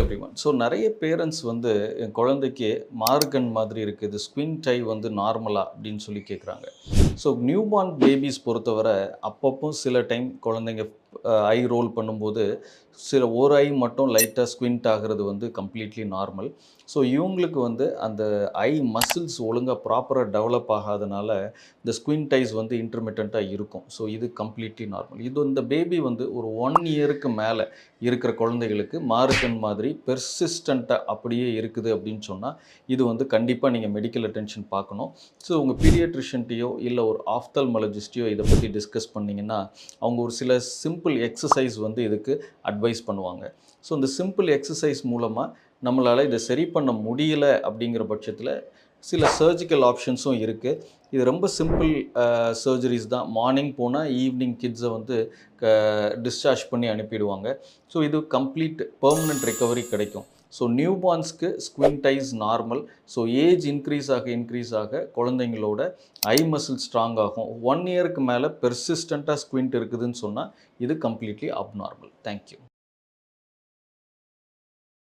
Every one so நிறைய parents வந்து என் குழந்தைக்கு மார்கன் மாதிரி இருக்குது ஸ்குவின் டை வந்து நார்மலா அப்படின்னு சொல்லி கேட்குறாங்க ஸோ நியூ பார்ன் பேபிஸ் பொறுத்தவரை அப்பப்போ சில டைம் குழந்தைங்க ஐ ரோல் பண்ணும்போது சில ஒரு ஐ மட்டும் லைட்டாக ஸ்குவிண்ட் ஆகிறது வந்து கம்ப்ளீட்லி நார்மல். ஸோ இவங்களுக்கு வந்து அந்த ஐ மசில்ஸ் ஒழுங்காக ப்ராப்பராக டெவலப் ஆகாதனால இந்த ஸ்குவிண்ட் டைஸ் வந்து இன்டர்மீடியண்ட்டாக இருக்கும். ஸோ இது கம்ப்ளீட்லி நார்மல். இது இந்த பேபி வந்து ஒரு ஒன் இயருக்கு மேலே இருக்கிற குழந்தைகளுக்கு மார்க்கன் மாதிரி பெர்சிஸ்டண்ட்டாக அப்படியே இருக்குது அப்படின்னு சொன்னால் இது வந்து கண்டிப்பாக நீங்கள் மெடிக்கல் அட்டென்ஷன் பார்க்கணும். ஸோ உங்கள் பீடியட்ரிஷன்ட்டையோ இல்லை ஒரு ஆஃப்தல்மாலஜிஸ்ட்டையோ இதை பற்றி டிஸ்கஸ் பண்ணிங்கன்னா அவங்க ஒரு சில சிம்பிள் எக்ஸசைஸ் வந்து இதுக்கு அட்வைஸ் பண்ணுவாங்க. ஸோ இந்த சிம்பிள் எக்ஸசைஸ் மூலமாக நம்மளால் இதை சரி பண்ண முடியல அப்படிங்கிற பட்சத்தில் சில சர்ஜிக்கல் ஆப்ஷன்ஸும் இருக்குது இது ரொம்ப சிம்பிள் சர்ஜரிஸ் தான். மார்னிங் போனால் ஈவினிங் கிட்ஸை வந்து க டிஸ்சார்ஜ் பண்ணி அனுப்பிடுவாங்க. ஸோ இது கம்ப்ளீட் பர்மனெண்ட் ரெக்கவரி கிடைக்கும். So நியூபார்ன்ஸ்க்கு squint eyes eyes normal so age increase ஆக இன்க்ரீஸ் ஆக குழந்தைங்களோட ஐ மசில் ஸ்ட்ராங் ஆகும். ஒன் இயருக்கு மேலே பெர்சிஸ்டண்ட்டாக ஸ்குவிண்ட் இருக்குதுன்னு சொன்னால் இது கம்ப்ளீட்லி அப்நார்மல் தேங்க்யூ